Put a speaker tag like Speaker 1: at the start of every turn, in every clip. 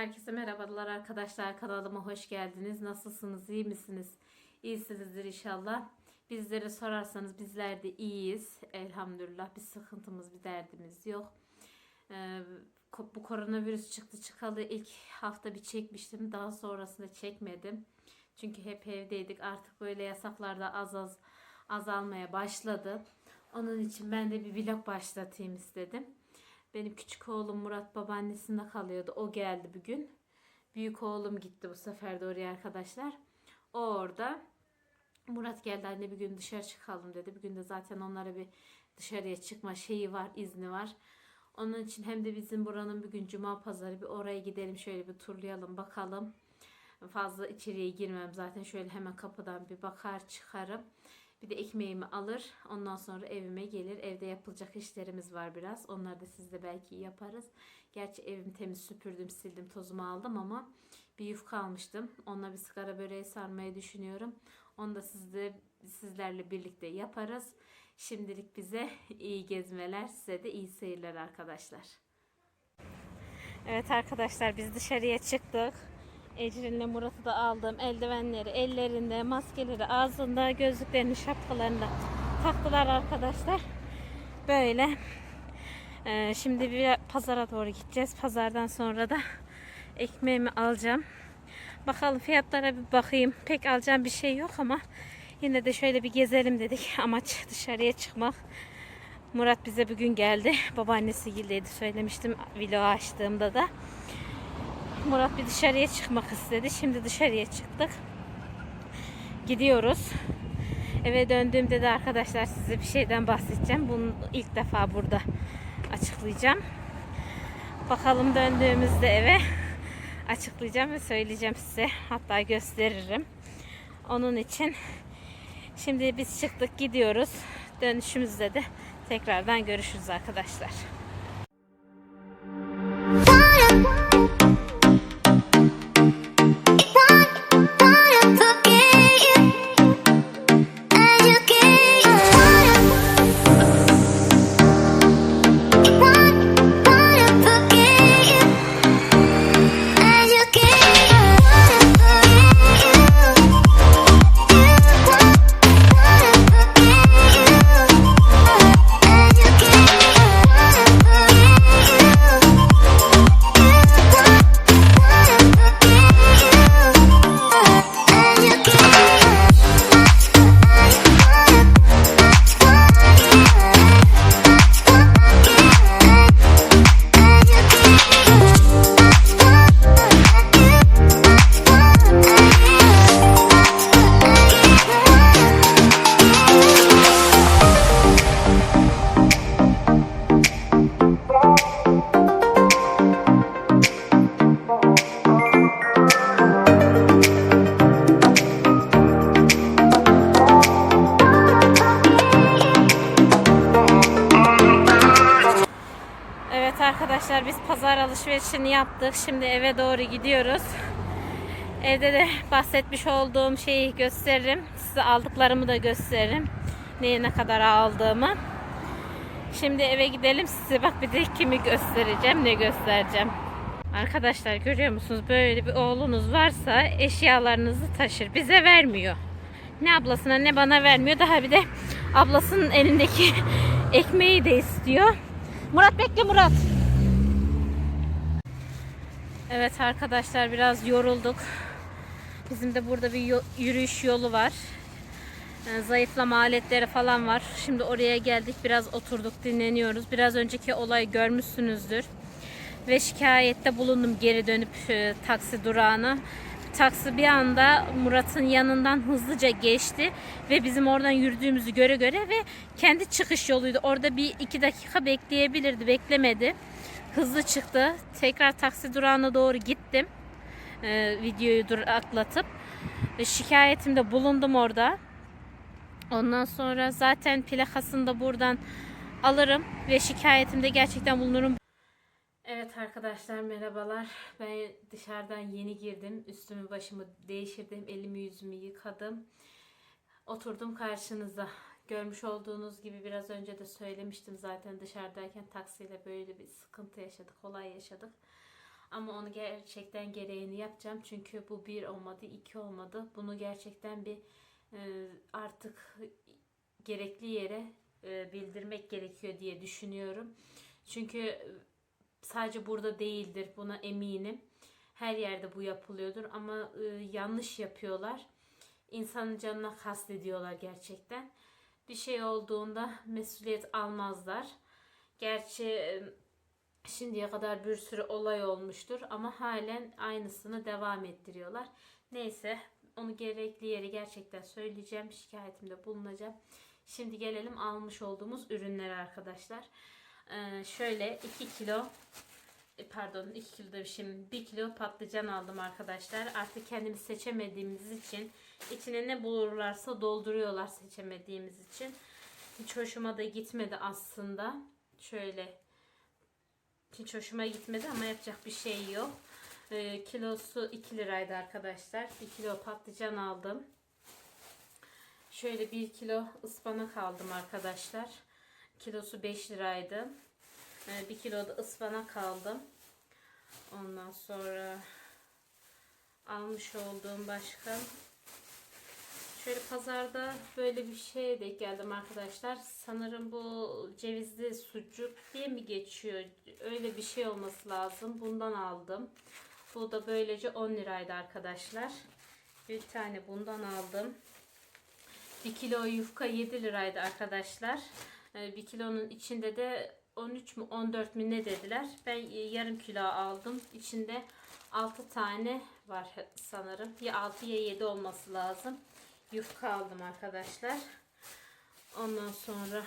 Speaker 1: Herkese merhabalar arkadaşlar. Kanalıma hoş geldiniz. Nasılsınız? iyi misiniz? İyisinizdir inşallah. Bizlere sorarsanız bizler de iyiyiz. Elhamdülillah bir sıkıntımız, bir derdimiz yok. Ee, bu koronavirüs çıktı çıkalı ilk hafta bir çekmiştim. Daha sonrasında çekmedim. Çünkü hep evdeydik. Artık böyle yasaklar da az az azalmaya başladı. Onun için ben de bir vlog başlatayım istedim. Benim küçük oğlum Murat babaannesinde kalıyordu. O geldi bugün. Büyük oğlum gitti bu sefer de oraya arkadaşlar. O orada. Murat geldi anne bir gün dışarı çıkalım dedi. Bugün de zaten onlara bir dışarıya çıkma şeyi var, izni var. Onun için hem de bizim buranın bir gün cuma pazarı bir oraya gidelim şöyle bir turlayalım bakalım. Fazla içeriye girmem zaten şöyle hemen kapıdan bir bakar çıkarım. Bir de ekmeğimi alır. Ondan sonra evime gelir. Evde yapılacak işlerimiz var biraz. Onları da sizle belki yaparız. Gerçi evimi temiz süpürdüm, sildim, tozumu aldım ama bir yufka almıştım. Onunla bir sigara böreği sarmayı düşünüyorum. Onu da sizde, sizlerle birlikte yaparız. Şimdilik bize iyi gezmeler, size de iyi seyirler arkadaşlar. Evet arkadaşlar biz dışarıya çıktık. Ecrin'le Murat'ı da aldım. Eldivenleri ellerinde, maskeleri ağzında, gözlüklerini, şapkalarını da taktılar arkadaşlar. Böyle. Ee, şimdi bir pazara doğru gideceğiz. Pazardan sonra da ekmeğimi alacağım. Bakalım fiyatlara bir bakayım. Pek alacağım bir şey yok ama yine de şöyle bir gezelim dedik. Amaç dışarıya çıkmak. Murat bize bugün geldi. Babaannesi gildeydi söylemiştim vlog açtığımda da. Murat bir dışarıya çıkmak istedi. Şimdi dışarıya çıktık. Gidiyoruz. Eve döndüğümde de arkadaşlar size bir şeyden bahsedeceğim. Bunu ilk defa burada açıklayacağım. Bakalım döndüğümüzde eve açıklayacağım ve söyleyeceğim size. Hatta gösteririm. Onun için şimdi biz çıktık gidiyoruz. Dönüşümüzde de tekrardan görüşürüz arkadaşlar. Yaptık. Şimdi eve doğru gidiyoruz. Evde de bahsetmiş olduğum şeyi gösteririm. Size aldıklarımı da gösteririm. Neye ne kadar aldığımı. Şimdi eve gidelim size bak bir de kimi göstereceğim ne göstereceğim. Arkadaşlar görüyor musunuz böyle bir oğlunuz varsa eşyalarınızı taşır bize vermiyor. Ne ablasına ne bana vermiyor daha bir de ablasının elindeki ekmeği de istiyor. Murat bekle Murat. Evet arkadaşlar biraz yorulduk. Bizim de burada bir yürüyüş yolu var. Ee, zayıflama aletleri falan var. Şimdi oraya geldik biraz oturduk dinleniyoruz. Biraz önceki olayı görmüşsünüzdür. Ve şikayette bulundum geri dönüp e, taksi durağına. Taksi bir anda Murat'ın yanından hızlıca geçti ve bizim oradan yürüdüğümüzü göre göre ve kendi çıkış yoluydu. Orada bir iki dakika bekleyebilirdi, beklemedi. Hızlı çıktı. Tekrar taksi durağına doğru gittim. Ee, videoyu duraklatıp ve şikayetimde bulundum orada. Ondan sonra zaten plakasını da buradan alırım ve şikayetimde gerçekten bulunurum. Evet arkadaşlar merhabalar. Ben dışarıdan yeni girdim. Üstümü başımı değiştirdim. Elimi yüzümü yıkadım. Oturdum karşınıza. Görmüş olduğunuz gibi biraz önce de söylemiştim zaten dışarıdayken taksiyle böyle bir sıkıntı yaşadık, olay yaşadık. Ama onu gerçekten gereğini yapacağım. Çünkü bu bir olmadı, iki olmadı. Bunu gerçekten bir e, artık gerekli yere e, bildirmek gerekiyor diye düşünüyorum. Çünkü sadece burada değildir. Buna eminim. Her yerde bu yapılıyordur ama e, yanlış yapıyorlar. İnsanın canına kastediyorlar gerçekten. Bir şey olduğunda mesuliyet almazlar. Gerçi e, şimdiye kadar bir sürü olay olmuştur ama halen aynısını devam ettiriyorlar. Neyse onu gerekli yere gerçekten söyleyeceğim. Şikayetimde bulunacağım. Şimdi gelelim almış olduğumuz ürünlere arkadaşlar. Ee, şöyle 2 kilo e, pardon 2 kilo demişim 1 kilo patlıcan aldım arkadaşlar. Artık kendimiz seçemediğimiz için içine ne bulurlarsa dolduruyorlar seçemediğimiz için. Hiç hoşuma da gitmedi aslında. Şöyle hiç hoşuma gitmedi ama yapacak bir şey yok. Ee, kilosu 2 liraydı arkadaşlar. 1 kilo patlıcan aldım. Şöyle 1 kilo ıspanak aldım arkadaşlar. Kilosu 5 liraydı. Ee, 1 kilo da ıspanak aldım. Ondan sonra almış olduğum başka Şöyle pazarda böyle bir şeye denk geldim arkadaşlar. Sanırım bu cevizli sucuk diye mi geçiyor? Öyle bir şey olması lazım. Bundan aldım. Bu da böylece 10 liraydı arkadaşlar. Bir tane bundan aldım. 1 kilo yufka 7 liraydı arkadaşlar. 1 kilonun içinde de 13 mü 14 mi ne dediler. Ben yarım kilo aldım. İçinde 6 tane var sanırım. Ya 6 ya 7 olması lazım yufka aldım arkadaşlar. Ondan sonra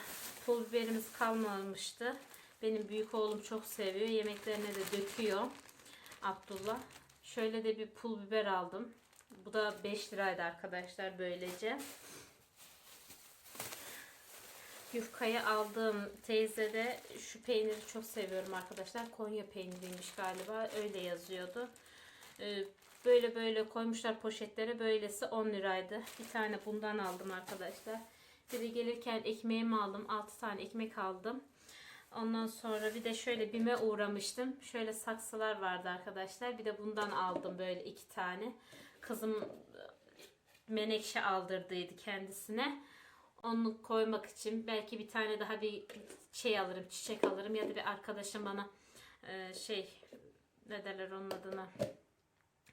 Speaker 1: pul biberimiz kalmamıştı. Benim büyük oğlum çok seviyor. Yemeklerine de döküyor. Abdullah. Şöyle de bir pul biber aldım. Bu da 5 liraydı arkadaşlar böylece. Yufkayı aldığım teyze de şu peyniri çok seviyorum arkadaşlar. Konya peyniriymiş galiba. Öyle yazıyordu. Ee, Böyle böyle koymuşlar poşetlere. Böylesi 10 liraydı. Bir tane bundan aldım arkadaşlar. Bir de gelirken ekmeğimi aldım. 6 tane ekmek aldım. Ondan sonra bir de şöyle bime uğramıştım. Şöyle saksılar vardı arkadaşlar. Bir de bundan aldım böyle iki tane. Kızım menekşe aldırdıydı kendisine. Onu koymak için belki bir tane daha bir şey alırım, çiçek alırım ya da bir arkadaşım bana e, şey ne derler onun adına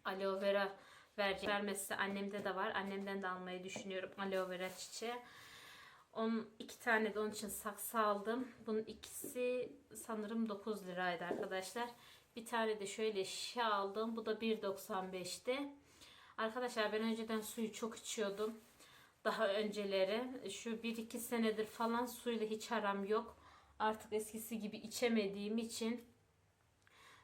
Speaker 1: aloe vera verecek. Vermesi annemde de var. Annemden de almayı düşünüyorum aloe vera çiçeği. Onun iki tane de onun için saksı aldım. Bunun ikisi sanırım 9 liraydı arkadaşlar. Bir tane de şöyle şişe aldım. Bu da 1.95'ti. Arkadaşlar ben önceden suyu çok içiyordum. Daha önceleri. Şu 1-2 senedir falan suyla hiç aram yok. Artık eskisi gibi içemediğim için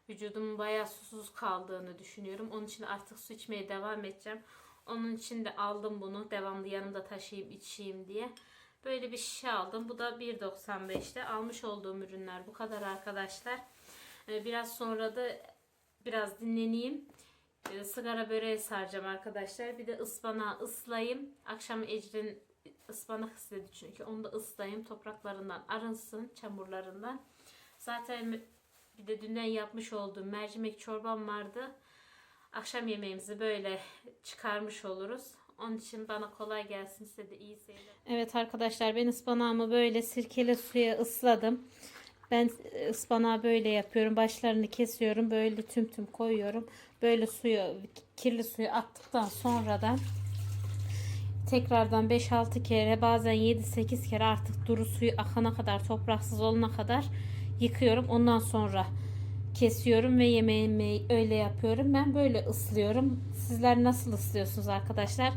Speaker 1: vücudumun bayağı susuz kaldığını düşünüyorum. Onun için artık su içmeye devam edeceğim. Onun için de aldım bunu. Devamlı yanımda taşıyayım içeyim diye. Böyle bir şişe aldım. Bu da 1.95'te. Almış olduğum ürünler bu kadar arkadaşlar. Ee, biraz sonra da biraz dinleneyim. Ee, sigara böreği saracağım arkadaşlar. Bir de ıspanağı ıslayayım. Akşam Ecrin ıspanak istedi çünkü. Onu da ıslayayım. Topraklarından arınsın. Çamurlarından. Zaten bir de dünden yapmış olduğum mercimek çorbam vardı. Akşam yemeğimizi böyle çıkarmış oluruz. Onun için bana kolay gelsin size de iyi seyirler. Evet arkadaşlar ben ıspanağımı böyle sirkeli suya ısladım. Ben ıspanağı böyle yapıyorum. Başlarını kesiyorum. Böyle tüm tüm koyuyorum. Böyle suyu kirli suyu attıktan sonra da tekrardan 5-6 kere bazen 7-8 kere artık duru suyu akana kadar topraksız olana kadar yıkıyorum. Ondan sonra kesiyorum ve yemeğimi öyle yapıyorum. Ben böyle ıslıyorum. Sizler nasıl ıslıyorsunuz arkadaşlar?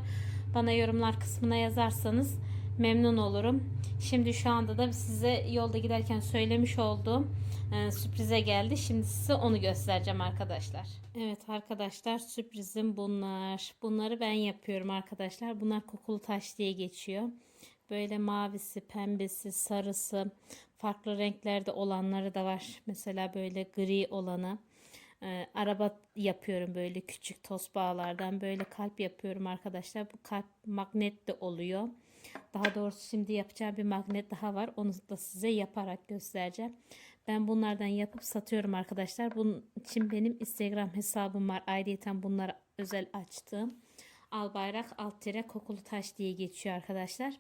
Speaker 1: Bana yorumlar kısmına yazarsanız memnun olurum. Şimdi şu anda da size yolda giderken söylemiş olduğum e, sürprize geldi. Şimdi size onu göstereceğim arkadaşlar. Evet arkadaşlar sürprizim bunlar. Bunları ben yapıyorum arkadaşlar. Bunlar kokulu taş diye geçiyor. Böyle mavisi, pembesi, sarısı, farklı renklerde olanları da var. Mesela böyle gri olanı. Ee, araba yapıyorum böyle küçük toz bağlardan. Böyle kalp yapıyorum arkadaşlar. Bu kalp magnet de oluyor. Daha doğrusu şimdi yapacağım bir magnet daha var. Onu da size yaparak göstereceğim. Ben bunlardan yapıp satıyorum arkadaşlar. Bunun için benim Instagram hesabım var. Ayrıyeten bunları özel açtım. Albayrak alt tire kokulu taş diye geçiyor arkadaşlar.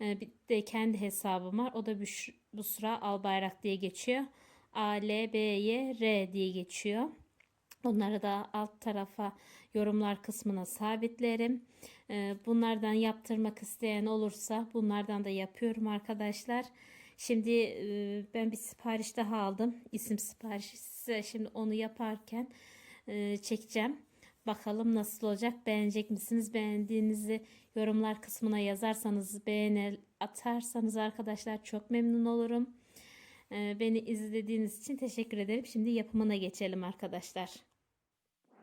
Speaker 1: Ee, bir de kendi hesabım var. O da Büş- Busra Albayrak diye geçiyor. A, L, B, Y, R diye geçiyor. Onları da alt tarafa yorumlar kısmına sabitlerim. Ee, Bunlardan yaptırmak isteyen olursa bunlardan da yapıyorum arkadaşlar. Şimdi e, ben bir sipariş daha aldım. İsim siparişi size şimdi onu yaparken e, çekeceğim. Bakalım nasıl olacak? Beğenecek misiniz? Beğendiğinizi yorumlar kısmına yazarsanız, beğeni atarsanız arkadaşlar çok memnun olurum. Ee, Beni izlediğiniz için teşekkür ederim. Şimdi yapımına geçelim arkadaşlar.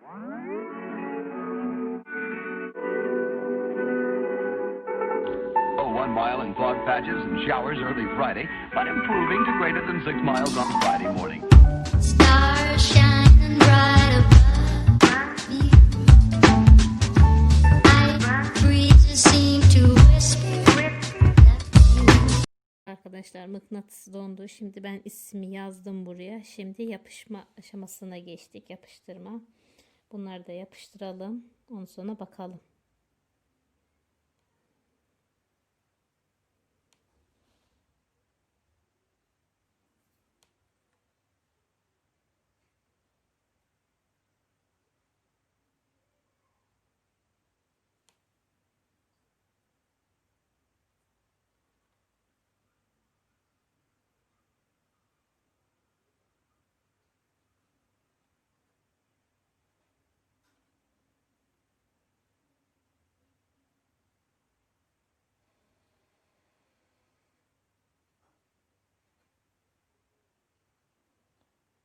Speaker 2: Oh, one mile in fog patches and showers early Friday, but improving to greater than six miles on Friday morning.
Speaker 3: Stars shining bright above me. Night breezes seem to whisper
Speaker 1: Arkadaşlar mıknatıs dondu. Şimdi ben ismi yazdım buraya. Şimdi yapışma aşamasına geçtik. Yapıştırma. Bunları da yapıştıralım. Ondan sonra bakalım.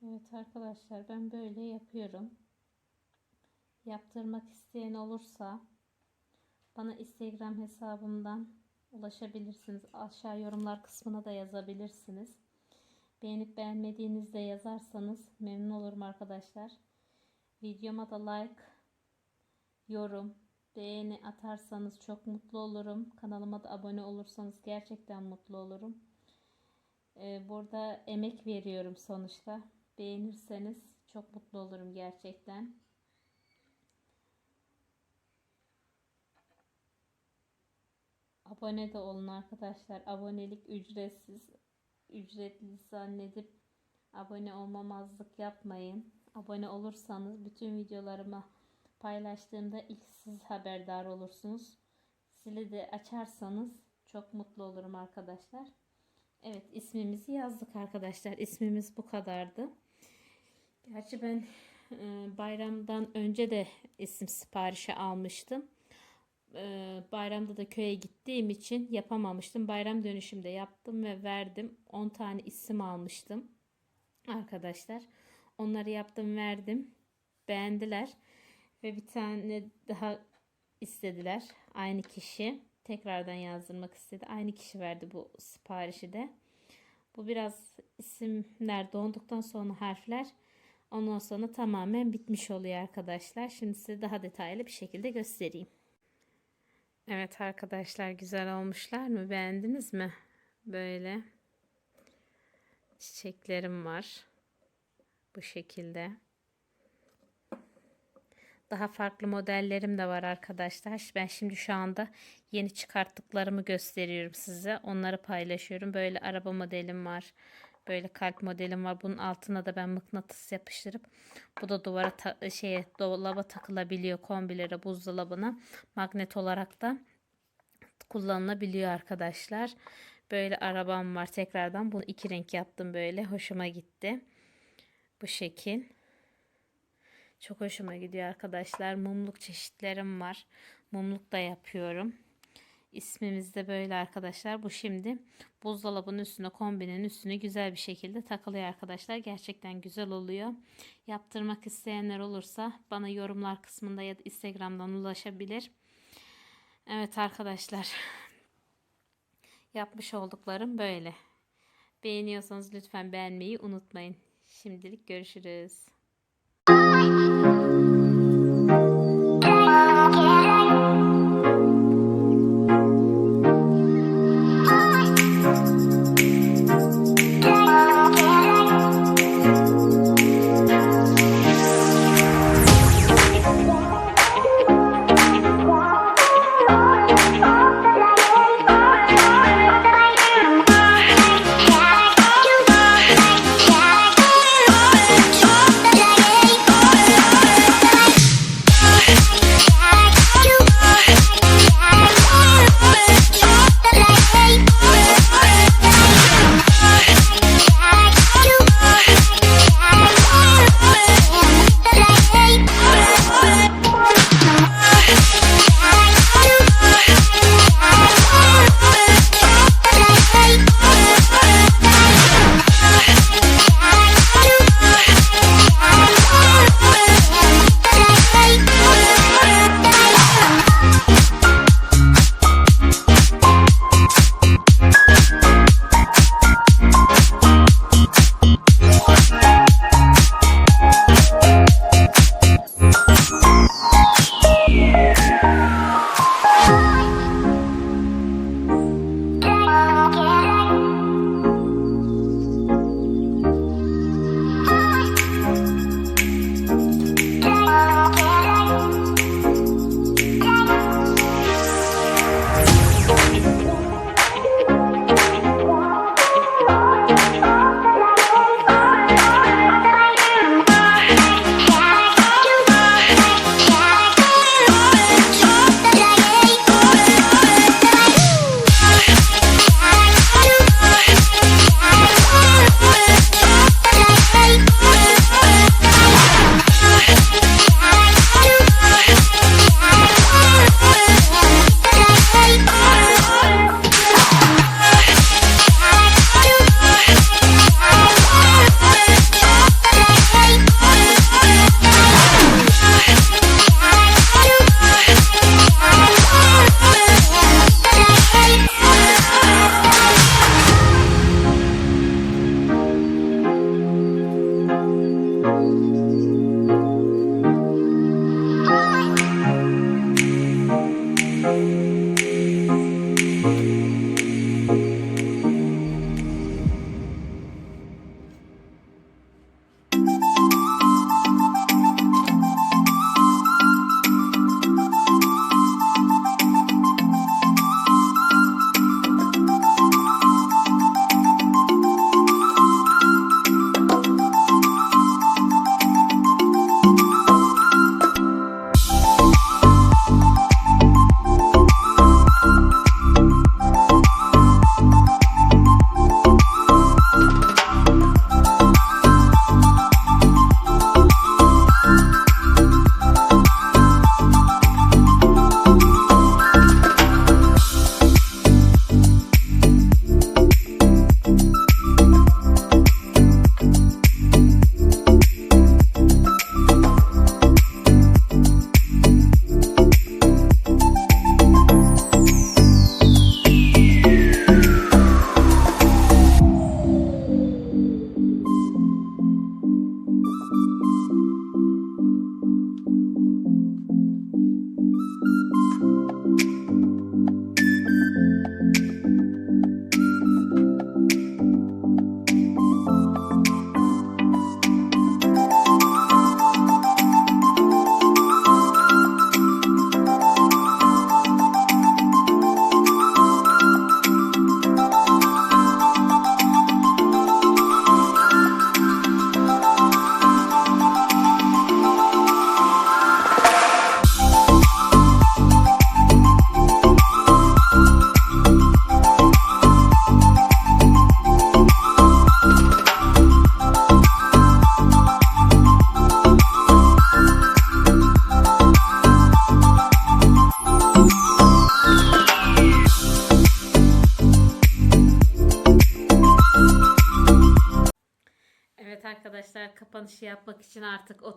Speaker 1: Evet arkadaşlar ben böyle yapıyorum. Yaptırmak isteyen olursa bana Instagram hesabımdan ulaşabilirsiniz. Aşağı yorumlar kısmına da yazabilirsiniz. Beğenip beğenmediğinizde yazarsanız memnun olurum arkadaşlar. Videoma da like, yorum, beğeni atarsanız çok mutlu olurum. Kanalıma da abone olursanız gerçekten mutlu olurum. Ee, burada emek veriyorum sonuçta. Beğenirseniz çok mutlu olurum gerçekten. Abone de olun arkadaşlar. Abonelik ücretsiz. Ücretli zannedip abone olmamazlık yapmayın. Abone olursanız bütün videolarımı paylaştığımda ilk siz haberdar olursunuz. Zili de açarsanız çok mutlu olurum arkadaşlar. Evet ismimizi yazdık arkadaşlar. İsmimiz bu kadardı. Gerçi ben e, bayramdan önce de isim siparişi almıştım. E, bayramda da köye gittiğim için yapamamıştım. Bayram dönüşümde yaptım ve verdim. 10 tane isim almıştım arkadaşlar. Onları yaptım verdim. Beğendiler. Ve bir tane daha istediler. Aynı kişi tekrardan yazdırmak istedi. Aynı kişi verdi bu siparişi de. Bu biraz isimler donduktan sonra harfler ondan sonra tamamen bitmiş oluyor arkadaşlar. Şimdi size daha detaylı bir şekilde göstereyim. Evet arkadaşlar güzel olmuşlar mı? Beğendiniz mi? Böyle çiçeklerim var. Bu şekilde. Daha farklı modellerim de var arkadaşlar. Ben şimdi şu anda yeni çıkarttıklarımı gösteriyorum size. Onları paylaşıyorum. Böyle araba modelim var. Böyle kalp modelim var. Bunun altına da ben mıknatıs yapıştırıp bu da duvara ta- şeye dolaba takılabiliyor kombilere buzdolabına. Magnet olarak da kullanılabiliyor arkadaşlar. Böyle arabam var tekrardan. Bunu iki renk yaptım böyle. Hoşuma gitti. Bu şekil. Çok hoşuma gidiyor arkadaşlar. Mumluk çeşitlerim var. Mumluk da yapıyorum. İsmimiz de böyle arkadaşlar. Bu şimdi buzdolabının üstüne kombinin üstüne güzel bir şekilde takılıyor arkadaşlar. Gerçekten güzel oluyor. Yaptırmak isteyenler olursa bana yorumlar kısmında ya da Instagram'dan ulaşabilir. Evet arkadaşlar. Yapmış olduklarım böyle. Beğeniyorsanız lütfen beğenmeyi unutmayın. Şimdilik görüşürüz.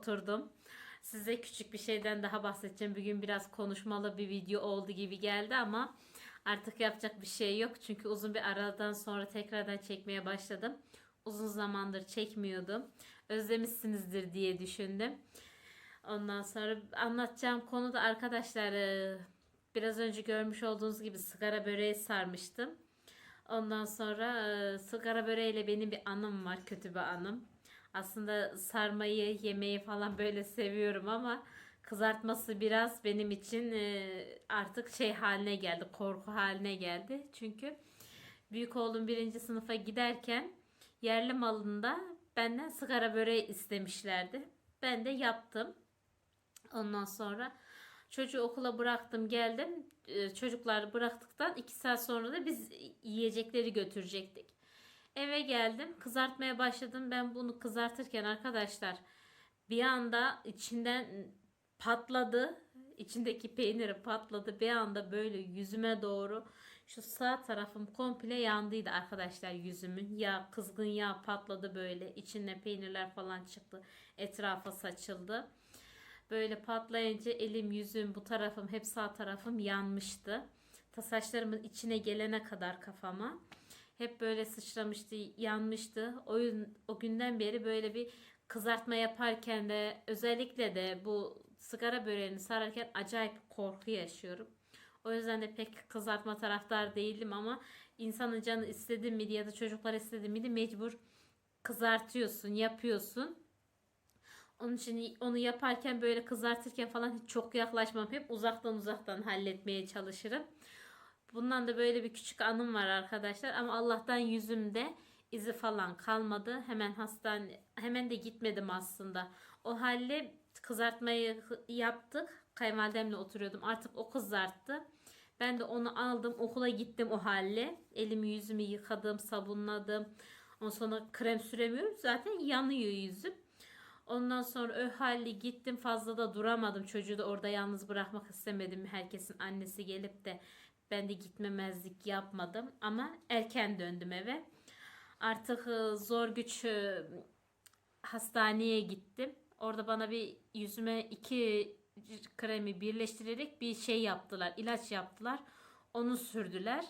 Speaker 1: Oturdum. Size küçük bir şeyden daha bahsedeceğim. Bugün biraz konuşmalı bir video oldu gibi geldi ama artık yapacak bir şey yok. Çünkü uzun bir aradan sonra tekrardan çekmeye başladım. Uzun zamandır çekmiyordum. Özlemişsinizdir diye düşündüm. Ondan sonra anlatacağım konu da arkadaşlar e, biraz önce görmüş olduğunuz gibi sigara böreği sarmıştım. Ondan sonra e, sigara böreğiyle benim bir anım var. Kötü bir anım. Aslında sarmayı, yemeği falan böyle seviyorum ama kızartması biraz benim için e, artık şey haline geldi. Korku haline geldi. Çünkü büyük oğlum birinci sınıfa giderken yerli malında benden sigara böreği istemişlerdi. Ben de yaptım. Ondan sonra çocuğu okula bıraktım geldim. Ee, Çocukları bıraktıktan iki saat sonra da biz yiyecekleri götürecektik. Eve geldim kızartmaya başladım. Ben bunu kızartırken arkadaşlar bir anda içinden patladı. İçindeki peyniri patladı. Bir anda böyle yüzüme doğru şu sağ tarafım komple yandıydı arkadaşlar yüzümün. Yağ, kızgın yağ patladı böyle. İçinde peynirler falan çıktı. Etrafa saçıldı. Böyle patlayınca elim, yüzüm, bu tarafım, hep sağ tarafım yanmıştı. Ta saçlarımın içine gelene kadar kafama. Hep böyle sıçramıştı, yanmıştı. O, yün- o günden beri böyle bir kızartma yaparken de özellikle de bu sigara böreğini sararken acayip korku yaşıyorum. O yüzden de pek kızartma taraftar değilim ama insanın canı istedi miydi ya da çocuklar istedi miydi mecbur kızartıyorsun, yapıyorsun. Onun için onu yaparken böyle kızartırken falan hiç çok yaklaşmam. Hep uzaktan uzaktan halletmeye çalışırım. Bundan da böyle bir küçük anım var arkadaşlar. Ama Allah'tan yüzümde izi falan kalmadı. Hemen hastane hemen de gitmedim aslında. O halde kızartmayı yaptık. Kayınvalidemle oturuyordum. Artık o kızarttı. Ben de onu aldım. Okula gittim o halde. Elimi yüzümü yıkadım, sabunladım. Ondan sonra krem süremiyorum. Zaten yanıyor yüzüm. Ondan sonra ö halli gittim fazla da duramadım. Çocuğu da orada yalnız bırakmak istemedim. Herkesin annesi gelip de ben de gitmemezlik yapmadım. Ama erken döndüm eve. Artık e, zor güç e, hastaneye gittim. Orada bana bir yüzüme iki kremi birleştirerek bir şey yaptılar. ilaç yaptılar. Onu sürdüler.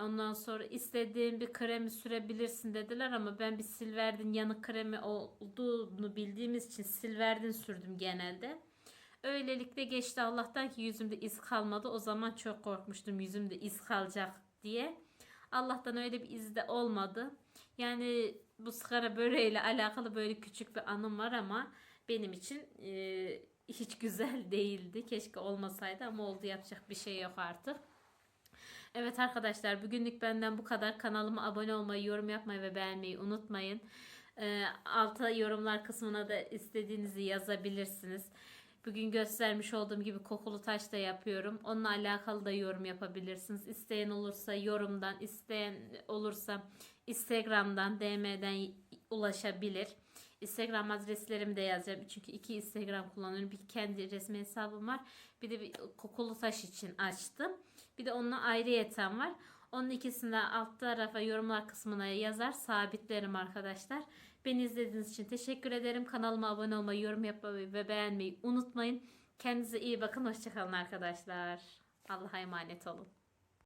Speaker 1: Ondan sonra istediğin bir kremi sürebilirsin dediler ama ben bir Silverdin yanık kremi olduğunu bildiğimiz için Silverdin sürdüm genelde. Öylelikle geçti Allah'tan ki yüzümde iz kalmadı. O zaman çok korkmuştum yüzümde iz kalacak diye. Allah'tan öyle bir iz de olmadı. Yani bu sigara böreğiyle alakalı böyle küçük bir anım var ama benim için e, hiç güzel değildi. Keşke olmasaydı ama oldu yapacak bir şey yok artık. Evet arkadaşlar bugünlük benden bu kadar. Kanalıma abone olmayı, yorum yapmayı ve beğenmeyi unutmayın. Ee, alta yorumlar kısmına da istediğinizi yazabilirsiniz. Bugün göstermiş olduğum gibi kokulu taş da yapıyorum. Onunla alakalı da yorum yapabilirsiniz. İsteyen olursa yorumdan, isteyen olursa Instagram'dan, DM'den ulaşabilir. Instagram adreslerimi de yazacağım. Çünkü iki Instagram kullanıyorum. Bir kendi resmi hesabım var. Bir de bir kokulu taş için açtım. Bir de onunla ayrıyeten var. Onun ikisini de alt tarafa yorumlar kısmına yazar. Sabitlerim arkadaşlar. Beni izlediğiniz için teşekkür ederim. Kanalıma abone olmayı, yorum yapmayı ve beğenmeyi unutmayın. Kendinize iyi bakın. Hoşçakalın arkadaşlar. Allah'a emanet olun.